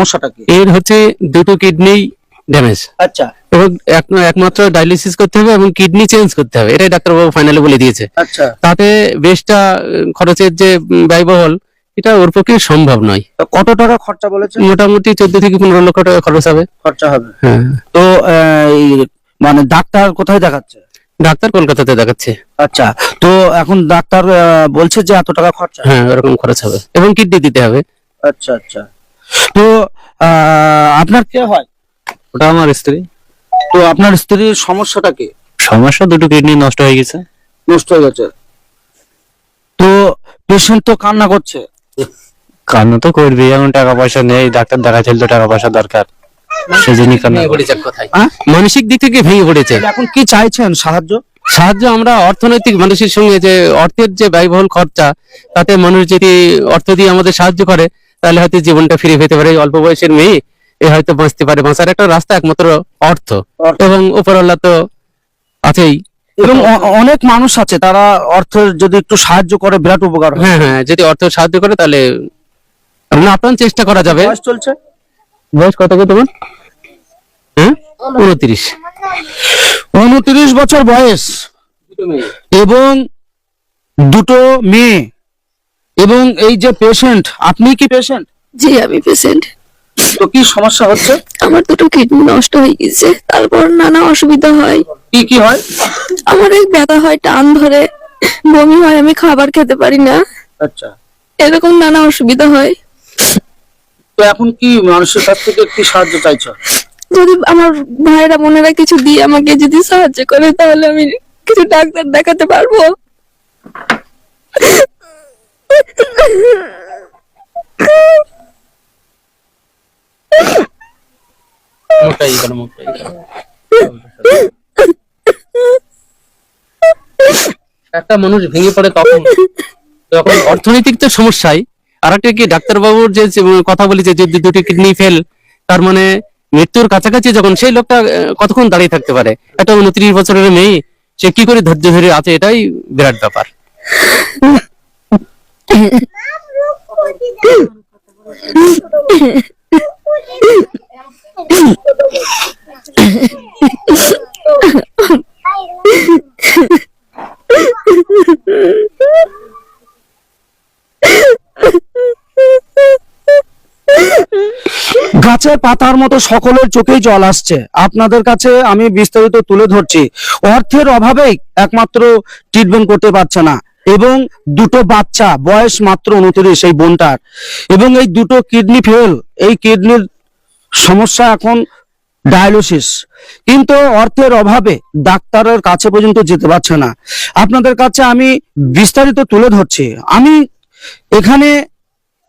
সমস্যাটা কি এর হচ্ছে দুটো কিডনি ড্যামেজ আচ্ছা। এবং একমাত্র ডায়ালিসিস করতে হবে এবং কিডনি চেঞ্জ করতে হবে। এটাই ডাক্তারবাবু ফাইনালি বলে দিয়েছে। আচ্ছা। তাতে বেশটা খরচের যে ব্যয়বহুল এটা ওর পক্ষে সম্ভব নয়। কত টাকা খরচা বলেছে মোটামুটি চোদ্দ থেকে পনেরো লক্ষ টাকা খরচ হবে। খরচা হবে। হ্যাঁ। তো মানে ডাক্তার কোথায় দেখাচ্ছে? ডাক্তার কলকাতাতে দেখাচ্ছে। আচ্ছা। তো এখন ডাক্তার বলছে যে এত টাকা খরচা। হ্যাঁ ওরকম খরচ হবে। এবং কিডনি দিতে হবে। আচ্ছা আচ্ছা। তো আহ, আপনার কে হয়? ওটা আমার স্ত্রী। তো আপনার স্ত্রীর সমস্যাটা কি? সমস্যা দুটো কিডনি নষ্ট হয়ে গেছে। নষ্ট হয়ে গেছে। তো পেশেন্ট তো কান্না করছে? কান্না তো করবে এমন টাকা পয়সা নেই ডাক্তার দেখাচ্ছিল তো টাকা পয়সা দরকার। সেজন্যই কান্না? মানসিক দিক থেকে ভেঙে পড়েছে। এখন কি চাইছেন? সাহায্য? সাহায্য আমরা অর্থনৈতিক মানুষের সঙ্গে যে অর্থের যে ব্যয়বহুল খরচা তাতে মানুষ যদি অর্থ দিয়ে আমাদের সাহায্য করে তাহলে হয়তো জীবনটা ফিরে পেতে পারে অল্প বয়সের মেয়ে এ হয়তো বাঁচতে পারে। বাঁচার একটা রাস্তা একমাত্র অর্থ। অর্থ। এবং উপরওয়ালা তো আছেই। এবং অনেক মানুষ আছে তারা অর্থের যদি একটু সাহায্য করে বিরাট উপকার হ্যাঁ। হ্যাঁ যদি অর্থ সাহায্য করে তাহলে আপনার চেষ্টা করা যাবে। বয়স চলছে? বয়স কত কত তোমার? হ্যাঁ? উনত্রিশ। উনত্রিশ বছর বয়স। এবং দুটো মেয়ে। এবং এই যে পেশেন্ট আপনি কি পেশেন্ট জি আমি পেশেন্ট তো কি সমস্যা হচ্ছে? আমার দুটো কিডনি নষ্ট হয়ে গেছে। তারপর নানা অসুবিধা হয়। কি কি হয়? আমার এক ব্যথা হয় টান ধরে। বমি হয় আমি খাবার খেতে পারি না। আচ্ছা। এরকম নানা অসুবিধা হয়। তো এখন কি মানুষের কাছ থেকে কি সাহায্য চাইছো? যদি আমার ভাইরা বোনেরা কিছু দিয়ে আমাকে যদি সাহায্য করে তাহলে আমি কিছু ডাক্তার দেখাতে পারব। একটা মানুষ ভেঙে পড়ে তখন তখন অর্থনৈতিক তো সমস্যায় আর একটা কি, ডাক্তারবাবুর যে কথা বলেছে যে দু- দুটি কিডনি ফেল তার মানে মৃত্যুর কাছাকাছি যখন সেই লোকটা কতক্ষণ দাঁড়িয়ে থাকতে পারে? একটা উনত্রিশ বছরের মেয়ে, সে কি করে ধৈর্য ধরে আছে? এটাই বিরাট ব্যাপার। গাছের পাতার মতো সকলের চোখেই জল আসছে। আপনাদের কাছে আমি বিস্তারিত তুলে ধরছি। অর্থের অভাবেই একমাত্র ট্রিটমেন্ট করতে পারছে না। এবং দুটো বাচ্চা, বয়স মাত্র উনত্রিশ এই বোনটার। এবং এই দুটো কিডনি ফেল, এই কিডনির সমস্যা এখন ডায়ালিসিস। কিন্তু অর্থের অভাবে ডাক্তারের কাছে পর্যন্ত যেতে পারছে না। আপনাদের কাছে আমি বিস্তারিত তুলে ধরছি। আমি এখানে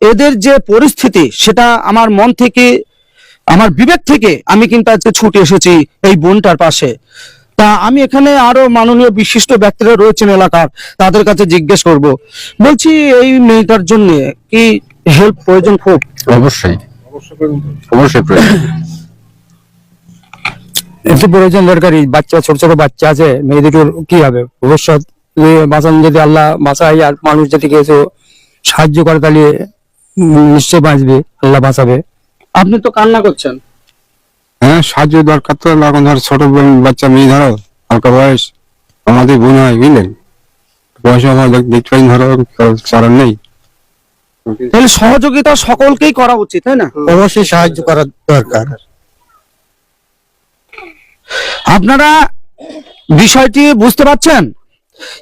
এদের যে পরিস্থিতি, সেটা আমার মন থেকে, আমার বিবেক থেকে আমি কিন্তু আজকে ছুটে এসেছি এই বোনটার পাশে। তা আমি এখানে আরও মাননীয় বিশিষ্ট ব্যক্তিরা রয়েছেন এলাকার তাদের কাছে জিজ্ঞেস করব। বলছি এই মেয়েটার জন্য কি হেল্প প্রয়োজন খুব? অবশ্যই। অবশ্যই প্রয়োজন। একটু প্রয়োজন দরকারি বাচ্চা ছোট ছোট বাচ্চা আছে মেয়ে দুটোর কি হবে? ভবিষ্যৎ যদি বাঁচান যদি আল্লাহ বাঁচায় আর মানুষ যদি কিছু সাহায্য করে তাহলে নিশ্চয় বাঁচবে আল্লাহ বাঁচাবে। আপনি তো কান্না করছেন। হ্যাঁ সাহায্য দরকার তো। এখন ধর ছোট বাচ্চা মেয়ে ধরো হালকা বয়স আমাদের বোন হয় বুঝলেন? বয়স আমার দেখ- দেখতে পাই ধরো চারণ নেই। তাহলে সহযোগিতা সকলকেই করা উচিত তাই না? অবশ্যই সাহায্য করা দরকার। আপনারা বিষয়টি বুঝতে পারছেন?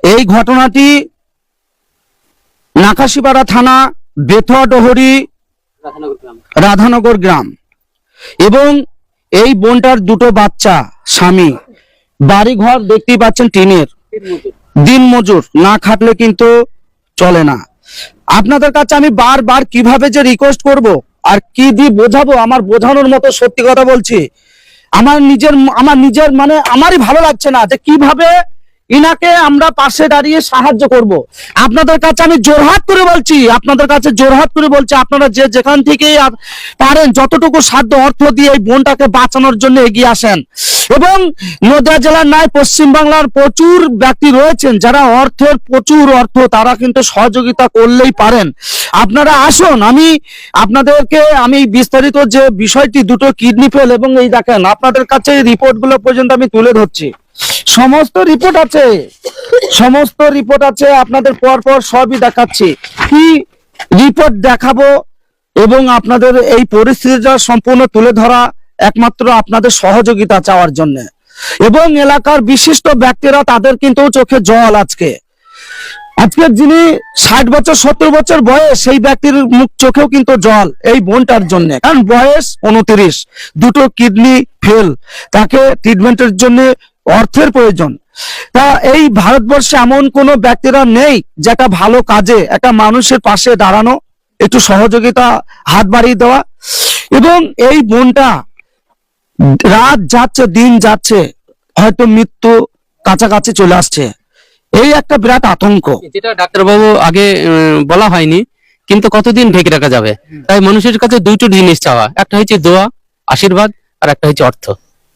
এই ঘটনাটি নাকাশিপাড়া থানা বেথুয়া ডহরি রাধানগর গ্রাম। এবং এই বোনটার দুটো বাচ্চা, স্বামী। বাড়ি ঘর দেখতেই পাচ্ছেন টিনের। দিন মজুর, না খাটলে কিন্তু চলে না। আপনাদের কাছে আমি বারবার কীভাবে যে রিকোয়েস্ট করব আর কি দিয়ে বোঝাবো, আমার বোঝানোর মতো সত্যি কথা বলছি। আমার নিজের আমার নিজের মানে আমারই ভালো লাগছে না যে কীভাবে ইনাকে আমরা পাশে দাঁড়িয়ে সাহায্য করব। আপনাদের কাছে আমি জোরহাত করে বলছি, আপনাদের কাছে জোরহাত করে বলছি, আপনারা যে যেখান থেকে পারেন, যতটুকু সাধ্য অর্থ দিয়ে এই বোনটাকে বাঁচানোর জন্য এগিয়ে আসেন। এবং নদিয়া জেলার নয় পশ্চিম বাংলার প্রচুর ব্যক্তি রয়েছেন, যারা অর্থের প্রচুর অর্থ, তারা কিন্তু সহযোগিতা করলেই পারেন। আপনারা আসুন, আমি আপনাদেরকে, আমি বিস্তারিত যে বিষয়টি, দুটো কিডনি ফেল এবং এই দেখেন, আপনাদের কাছে রিপোর্টগুলো পর্যন্ত আমি তুলে ধরছি। সমস্ত রিপোর্ট আছে। সমস্ত রিপোর্ট আছে, আপনাদের পর পর সবই দেখাচ্ছি। কি রিপোর্ট দেখাবো এবং আপনাদের এই পরিস্থিতিটা সম্পূর্ণ তুলে ধরা একমাত্র আপনাদের সহযোগিতা চাওয়ার জন্য। এবং এলাকার বিশিষ্ট ব্যক্তিরা তাদের কিন্তু চোখে জল আজকে। আজকে যিনি ষাট বছর, সত্তর বছর বয়স, সেই ব্যক্তির মুখ চোখেও কিন্তু জল এই বোনটার জন্য। কারণ বয়স উনত্রিশ, দুটো কিডনি ফেল তাকে ট্রিটমেন্টের জন্য অর্থের প্রয়োজন। তা এই ভারতবর্ষে এমন কোনো ব্যক্তিরা নেই যেটা ভালো কাজে একটা মানুষের পাশে দাঁড়ানো একটু সহযোগিতা হাত বাড়িয়ে দেওয়া? এবং এই বোনটা রাত যাচ্ছে দিন যাচ্ছে হয়তো মৃত্যু কাছাকাছি চলে আসছে। এই একটা বিরাট আতঙ্ক। যেটা ডাক্তারবাবু আগে বলা হয়নি কিন্তু কতদিন ঢেকে রাখা যাবে? তাই মানুষের কাছে দুটো জিনিস চাওয়া। একটা হচ্ছে দোয়া আশীর্বাদ আর একটা হচ্ছে অর্থ।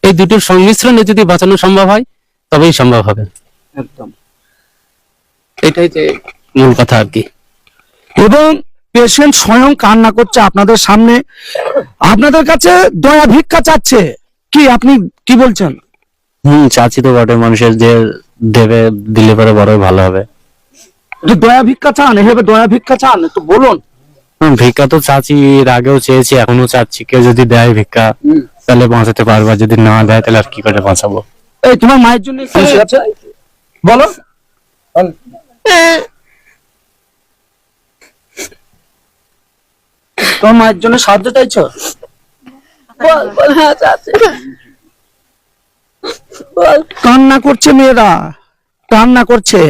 এই দুটোর সংমিশ্রণে যদি বাঁচানো সম্ভব হয় তবেই সম্ভব হবে। একদম। এটাই যে মূল কথা আর কি। এবং পেশেন্ট স্বয়ং কান্না করছে আপনাদের সামনে। আপনাদের কাছে দয়া ভিক্ষা চাচ্ছে। কি আপনি কি বলছেন? হুম চাচ্ছি তো বটে মানুষের যে দেবে দিলে পরে বড়ই ভালো হবে। দয়া ভিক্ষা চান এভাবে দয়া ভিক্ষা চান একটু বলুন। ভিক্ষা তো চাচ্ছি এর আগেও চেয়েছি এখনও চাচ্ছি। কেউ যদি দেয় ভিক্ষা তাহলে বাঁচাতে পারব যদি না দেয় তাহলে আর কি করে বাঁচাবো? এই তোমার মায়ের জন্য বলো। তোমার মায়ের জন্য সাহায্য চাইছো? হ্যাঁ চাচি কান্না করছে মেয়েরা। কান্না করছে।